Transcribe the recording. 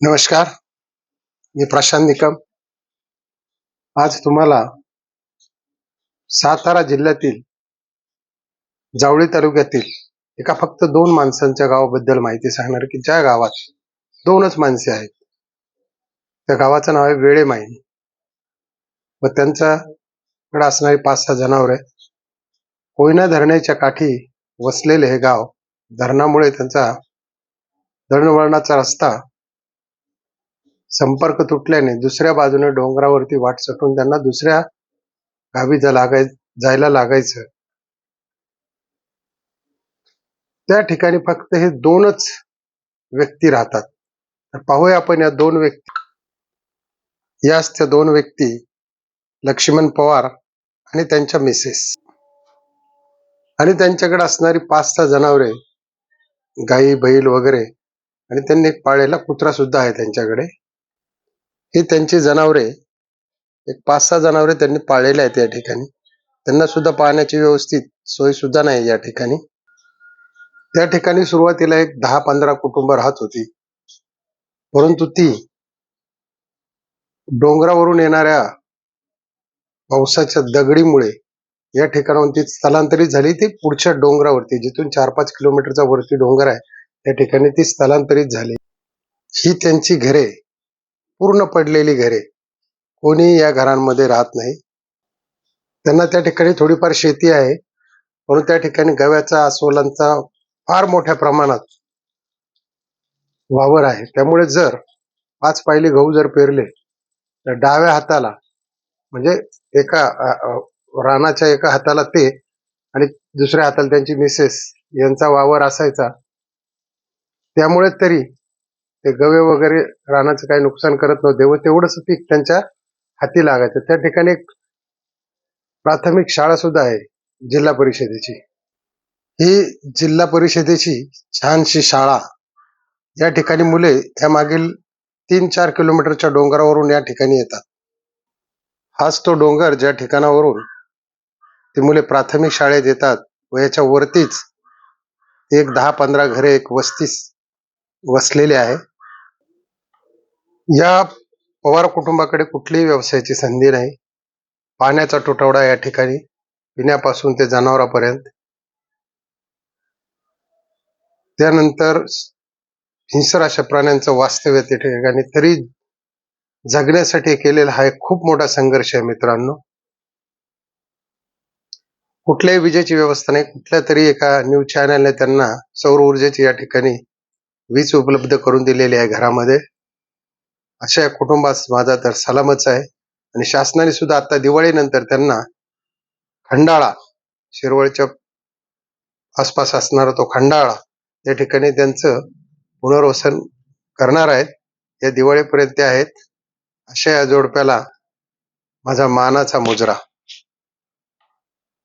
नमस्कार मी प्रशांत निकम. आज तुम्हाला सातारा जिल्ह्यातील जावळी तालुक्यातील एका फक्त दोन माणसांच्या गावाबद्दल माहिती सांगणार की ज्या गावात दोनच माणसे आहेत. त्या गावाचं नाव आहे वेळे माईन व त्यांच्याकडे असणारी पाच सहा जनावरे कोयना धरणाच्या काठी वसलेले हे गाव धरणामुळे त्यांचा दळणवळणाचा रस्ता संपर्क तुटल्याने दुसऱ्या बाजूने डोंगरावरती वाट सटून त्यांना दुसऱ्या गावी जा लागाय जायला लागायचं. त्या ठिकाणी फक्त हे दोनच व्यक्ती राहतात. तर पाहूया आपण या दोन व्यक्ती याच त्या दोन व्यक्ती लक्ष्मण पवार आणि त्यांच्या मिसेस. आणि त्यांच्याकडे असणारी पाच सहा जनावरे गाई बैल वगैरे आणि त्यांनी एक पाळलेला कुत्रा सुद्धा आहे त्यांच्याकडे. ही त्यांची जनावरे एक पाच सहा जनावरे त्यांनी पाळलेले आहेत या ठिकाणी. त्यांना सुद्धा पाहण्याची व्यवस्थित सोय सुद्धा नाही या ठिकाणी. त्या ठिकाणी सुरुवातीला एक दहा पंधरा कुटुंब राहत होती. परंतु ती डोंगरावरून येणाऱ्या पावसाच्या दगडीमुळे या ठिकाणाहून ती स्थलांतरित झाली. ती पुढच्या डोंगरावरती जिथून चार पाच किलोमीटरचा वरती डोंगर आहे त्या ठिकाणी ती स्थलांतरित झाली. ही त्यांची घरे पूर्ण पडलेली घरे कोणी या घरांमध्ये राहत नाही. त्यांना त्या ठिकाणी थोडीफार शेती आहे. म्हणून त्या ठिकाणी गव्याचा अस्वलांचा फार मोठ्या प्रमाणात वावर आहे. त्यामुळे जर पाच पायली गहू जर पेरले तर डाव्या हाताला म्हणजे एका रानाच्या एका हाताला ते आणि दुसऱ्या हाताला त्यांची मिसेस यांचा वावर असायचा त्यामुळे तरी ते गवे वगैरे रानाचं काही नुकसान करत नव्हते. व तेवढंच पीक त्यांच्या हाती लागायचं. त्या ठिकाणी एक प्राथमिक शाळा सुद्धा आहे जिल्हा परिषदेची. ही जिल्हा परिषदेची छानशी शाळा. या ठिकाणी मुले या मागील तीन चार किलोमीटरच्या डोंगरावरून या ठिकाणी येतात. हाच तो डोंगर ज्या ठिकाणावरून ती मुले प्राथमिक शाळेत येतात व याच्या वरतीच एक दहा पंधरा घरे एक वस्तीस वसलेली आहे. या पवार कुटुंबाकडे कुठलीही व्यवसायाची संधी नाही. पाण्याचा तुटवडा या ठिकाणी पिण्यापासून ते जनावरांपर्यंत. त्यानंतर हिंसर अशा प्राण्यांचं वास्तव्य त्या ठिकाणी तरी जगण्यासाठी केलेला हा एक खूप मोठा संघर्ष आहे मित्रांनो. कुठल्याही विजेची व्यवस्था नाही. कुठल्या तरी एका न्यूज चॅनलने त्यांना सौर ऊर्जेची या ठिकाणी वीज उपलब्ध करून दिलेली आहे घरामध्ये. अशा या कुटुंबास माझा तर सलामच आहे. आणि शासनाने सुद्धा आता दिवाळीनंतर त्यांना खंडाळा शिरवळच्या आसपास असणारा तो खंडाळा या ठिकाणी त्यांचं पुनर्वसन करणार आहेत. या दिवाळीपर्यंत ते आहेत. अशा या जोडप्याला माझा मानाचा मुजरा.